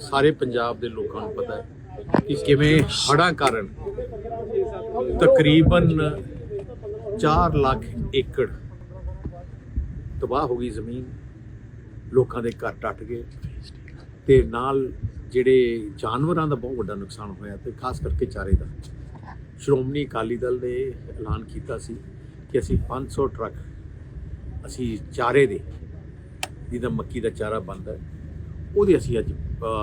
ਸਾਰੇ ਪੰਜਾਬ ਦੇ ਲੋਕਾਂ ਨੂੰ ਪਤਾ ਹੈ ਕਿ ਕਿਵੇਂ ਹੜ੍ਹਾਂ ਕਾਰਨ ਤਕਰੀਬਨ 4 ਲੱਖ ਏਕੜ ਤਬਾਹ ਹੋ ਗਈ ਜ਼ਮੀਨ ਲੋਕਾਂ ਦੇ ਘਰ ਟੱਟ ਗਏ ਤੇ ਨਾਲ ਜਿਹੜੇ ਜਾਨਵਰਾਂ ਦਾ ਬਹੁਤ ਵੱਡਾ ਨੁਕਸਾਨ ਹੋਇਆ ਤੇ ਖਾਸ ਕਰਕੇ ਚਾਰੇ ਦਾ। ਸ਼੍ਰੋਮਣੀ ਅਕਾਲੀ ਦਲ ਨੇ ਐਲਾਨ ਕੀਤਾ ਸੀ ਕਿ ਅਸੀਂ 500 ਟਰੱਕ ਅਸੀਂ ਚਾਰੇ ਦੇ ਜਿਹਦਾ ਮੱਕੀ ਦਾ ਚਾਰਾ ਬਣਦਾ ਹੈ, ਉਹਦੀ ਅਸੀਂ ਅੱਜ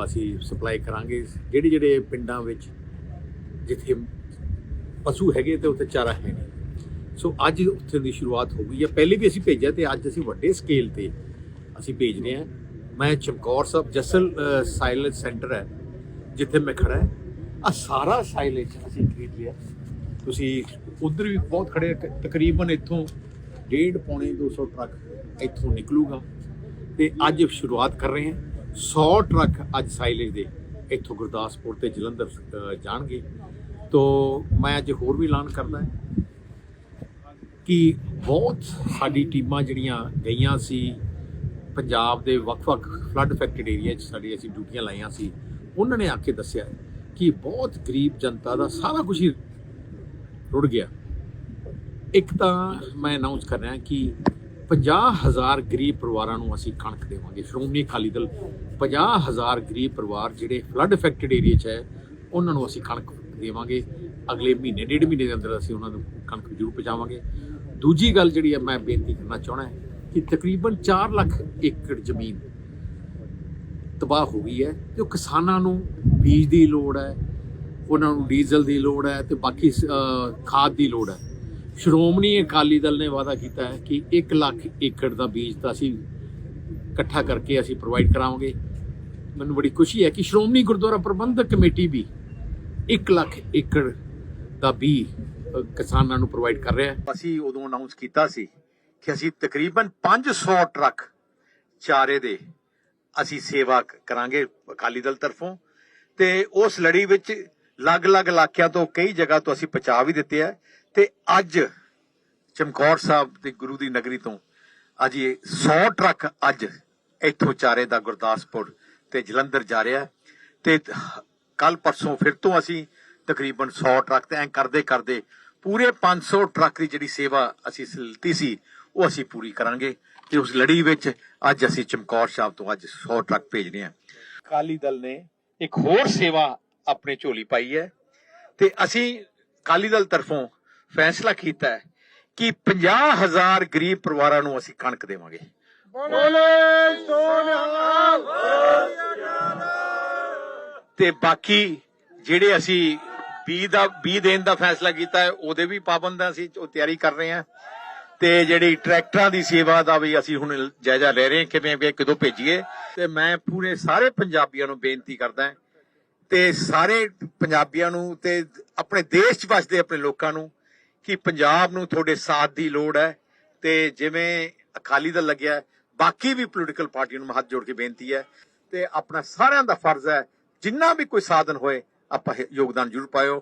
ਅਸੀਂ ਸਪਲਾਈ ਕਰਾਂਗੇ। ਜਿਹੜੇ ਜਿਹੜੇ ਪਿੰਡਾਂ ਵਿੱਚ ਜਿੱਥੇ ਪਸ਼ੂ ਹੈਗੇ ਤੇ ਉੱਥੇ ਚਾਰਾ ਹੈ ਨਹੀਂ। ਸੋ ਅੱਜ ਉੱਥੇ ਦੀ ਸ਼ੁਰੂਆਤ ਹੋ ਗਈ ਹੈ ਪਹਿਲੇ ਵੀ ਅਸੀਂ ਭੇਜਿਆ ਤੇ ਅੱਜ ਅਸੀਂ ਵੱਡੇ ਸਕੇਲ ਤੇ ਅਸੀਂ ਭੇਜ ਰਹੇ ਹਾਂ। ਮੈਂ ਚਮਕੌਰ ਸਾਹਿਬ, ਜਸਲ ਸਾਇਲੇਜ ਸੈਂਟਰ ਹੈ, ਜਿੱਥੇ ਮੈਂ ਖੜਾ ਹੈ। ਆ ਸਾਰਾ ਸਾਇਲੇਜ ਅਸੀਂ ਖਰੀਦ ਲਿਆ। ਤੁਸੀਂ ਉਧਰ ਵੀ ਬਹੁਤ ਖੜੇ ਤਕਰੀਬਨ ਇੱਥੋਂ ਡੇਢ ਪੌਣੇ 200 ਟਰੱਕ ਇੱਥੋਂ ਨਿਕਲੂਗਾ। ਤੇ ਅੱਜ ਸ਼ੁਰੂਆਤ ਕਰ ਰਹੇ ਹਾਂ। 100 ਟਰੱਕ ਅੱਜ ਸਾਈਲੇਜ ਦੇ ਇੱਥੋਂ ਗੁਰਦਾਸਪੁਰ ਤੇ ਜਲੰਧਰ ਜਾਣਗੇ। ਤੋ ਮੈਂ ਅੱਜ ਹੋਰ ਵੀ ਐਲਾਨ ਕਰਦਾ ਕਿ ਬਹੁਤ ਸਾਡੀ ਟੀਮਾਂ ਜਿਹੜੀਆਂ ਗਈਆਂ ਸੀ, ਪੰਜਾਬ ਦੇ ਵੱਖ-ਵੱਖ ਫਲੱਡ ਅਫੈਕਟਡ ਏਰੀਆ 'ਚ ਸਾਡੀ ਅਸੀਂ ਡਿਊਟੀਆਂ ਲਾਈਆਂ ਸੀ, ਉਹਨਾਂ ਨੇ ਆ ਕੇ ਦੱਸਿਆ ਕਿ ਬਹੁਤ ਗਰੀਬ ਜਨਤਾ ਦਾ ਸਾਰਾ ਕੁਝ ਹੀ ਰੁੜ ਗਿਆ। ਇੱਕ ਤਾਂ ਮੈਂ ਅਨਾਉਂਸ ਕਰ ਰਿਹਾ ਕਿ 50000 ਗਰੀਬ ਪਰਿਵਾਰਾਂ ਨੂੰ ਅਸੀਂ ਕਣਕ ਦੇਵਾਂਗੇ। ਸ਼੍ਰੋਮਣੀ ਅਕਾਲੀ ਦਲ 50000 ਗਰੀਬ ਪਰਿਵਾਰ ਜਿਹੜੇ ਫਲੱਡ ਅਫੈਕਟਡ ਏਰੀਆ 'ਚ ਹੈ, ਉਹਨਾਂ ਨੂੰ ਅਸੀਂ ਕਣਕ ਦੇਵਾਂਗੇ। ਅਗਲੇ ਮਹੀਨੇ, ਡੇਢ ਮਹੀਨੇ ਦੇ ਅੰਦਰ ਅਸੀਂ ਉਹਨਾਂ ਨੂੰ ਕਣਕ ਜ਼ਰੂਰ ਪਹੁੰਚਾਵਾਂਗੇ। ਦੂਜੀ ਗੱਲ ਜਿਹੜੀ ਹੈ, ਮੈਂ ਬੇਨਤੀ ਕਰਨਾ ਚਾਹਣਾ ਹੈ ਕਿ ਤਕਰੀਬਨ 4 ਲੱਖ ਏਕੜ ਜ਼ਮੀਨ ਤਬਾਹ ਹੋ ਗਈ ਹੈ ਤੇ ਕਿਸਾਨਾਂ ਨੂੰ ਬੀਜ ਦੀ ਲੋੜ ਹੈ, ਉਹਨਾਂ ਨੂੰ ਡੀਜ਼ਲ ਦੀ ਲੋੜ ਹੈ ਤੇ ਬਾਕੀ ਖਾਦ ਦੀ ਲੋੜ ਹੈ। ਸ਼੍ਰੋਮਣੀ ਅਕਾਲੀ ਦਲ ਨੇ ਵਾਅਦਾ ਕੀਤਾ ਹੈ ਕਿ 1 ਲੱਖ ਏਕੜ ਦਾ ਬੀਜ ਤਾਂ ਅਸੀਂ ਇਕੱਠਾ ਕਰਕੇ ਅਸੀਂ ਪ੍ਰੋਵਾਈਡ ਕਰਾਵਾਂਗੇ। ਮੈਨੂੰ ਬੜੀ ਖੁਸ਼ੀ ਹੈ ਕਿ ਸ਼੍ਰੋਮਣੀ ਗੁਰਦੁਆਰਾ ਪ੍ਰਬੰਧਕ ਕਮੇਟੀ ਵੀ 1 ਲੱਖ ਏਕੜ ਦਾ ਬੀ ਕਿਸਾਨਾਂ ਨੂੰ ਪ੍ਰੋਵਾਈਡ ਕਰ ਰਿਹਾ ਹੈ। ਅਸੀਂ ਉਦੋਂ ਅਨਾਉਂਸ ਕੀਤਾ ਸੀ ਕਿ ਅਸੀਂ ਤਕਰੀਬਨ 500 ਟਰੱਕ ਚਾਰੇ ਦੇ ਅਸੀਂ ਸੇਵਾ ਕਰਾਂਗੇ ਅਕਾਲੀ ਦਲ ਤਰਫੋਂ ਤੇ ਉਸ ਲੜੀ ਵਿੱਚ ਅਲੱਗ-ਅਲੱਗ ਇਲਾਕਿਆਂ ਤੋਂ ਕਈ ਜਗ੍ਹਾ ਤੋਂ ਅਸੀਂ ਪਹੁੰਚਾ ਵੀ ਦਿੱਤੇ ਆ। ਤੇ ਅੱਜ ਚਮਕੌਰ ਸਾਹਿਬ ਤੇ ਗੁਰੂ ਦੀ ਨਗਰੀ ਤੋਂ ਅੱਜ ਇਹ 100 ਟਰੱਕ ਅੱਜ ਇੱਥੋਂ ਚਾਰੇ ਦਾ ਗੁਰਦਾਸਪੁਰ ਤੇ ਜਲੰਧਰ ਜਾ ਰਿਹਾ। ਤੇ ਕੱਲ ਪਰਸੋਂ ਫਿਰ ਤੋਂ ਅਸੀਂ ਤਕਰੀਬਨ 100 ਟਰੱਕ ਤੇ ਐਂ ਕਰਦੇ ਕਰਦੇ ਪੂਰੇ 500 ਟਰੱਕ ਦੀ ਜਿਹੜੀ ਸੇਵਾ ਅਸੀਂ ਲਿੱਤੀ ਸੀ, ਉਹ ਅਸੀਂ ਪੂਰੀ ਕਰਾਂਗੇ। ਤੇ ਉਸ ਲੜੀ ਵਿੱਚ ਅੱਜ ਅਸੀਂ ਚਮਕੌਰ ਸਾਹਿਬ ਤੋਂ ਅੱਜ 100 ਟਰੱਕ ਭੇਜ ਰਹੇ ਹਾਂ ਅਕਾਲੀ ਦਲ ਨੇ ਇੱਕ ਹੋਰ ਸੇਵਾ ਆਪਣੇ ਝੋਲੀ ਪਾਈ ਹੈ। ਤੇ ਅਸੀਂ ਅਕਾਲੀ ਦਲ ਤਰਫੋਂ ਫੈਸਲਾ ਕੀਤਾ ਹੈ ਕਿ 50000 ਗਰੀਬ ਪਰਿਵਾਰਾਂ ਨੂੰ ਅਸੀਂ ਕਣਕ ਦੇਵਾਂਗੇ। ਤੇ ਬਾਕੀ ਜਿਹੜੇ ਅਸੀਂ ਬੀ ਦਾ ਬੀ ਦੇਣ ਦਾ ਫੈਸਲਾ ਕੀਤਾ ਹੈ ਉਹਦੇ ਵੀ ਪਾਬੰਦ ਅਸੀਂ ਉਹ ਤਿਆਰੀ ਕਰ ਰਹੇ ਹਾਂ। ਤੇ ਜਿਹੜੀ ਟਰੈਕਟਰਾਂ ਦੀ ਸੇਵਾ ਦਾ ਵੀ ਅਸੀਂ ਹੁਣ ਜਾਇਜ਼ਾ ਲੈ ਰਹੇ ਹਾਂ ਕਿਵੇਂ ਕਦੋਂ ਭੇਜੀਏ। ਤੇ ਮੈਂ ਪੂਰੇ ਸਾਰੇ ਪੰਜਾਬੀਆਂ ਨੂੰ ਬੇਨਤੀ ਕਰਦਾ ਹਾਂ ਤੇ ਸਾਰੇ ਪੰਜਾਬੀਆਂ ਨੂੰ ਤੇ ਆਪਣੇ ਦੇਸ਼ 'ਚ ਵਸਦੇ ਆਪਣੇ ਲੋਕਾਂ ਨੂੰ ਕਿ ਪੰਜਾਬ ਨੂੰ ਤੁਹਾਡੇ ਸਾਥ ਦੀ ਲੋੜ ਹੈ ਤੇ ਜਿਵੇਂ ਅਕਾਲੀ ਦਲ ਲੱਗਿਆ, ਬਾਕੀ ਵੀ ਪੋਲੀਟੀਕਲ ਪਾਰਟੀਆਂ ਨੂੰ ਹੱਥ ਜੋੜ ਕੇ ਬੇਨਤੀ ਹੈ ਤੇ ਆਪਣਾ ਸਾਰਿਆਂ ਦਾ ਫਰਜ਼ ਹੈ ਜਿੰਨਾ ਵੀ ਕੋਈ ਸਾਧਨ ਹੋਏ, ਆਪਾਂ ਯੋਗਦਾਨ ਜ਼ਰੂਰ ਪਾਇਓ।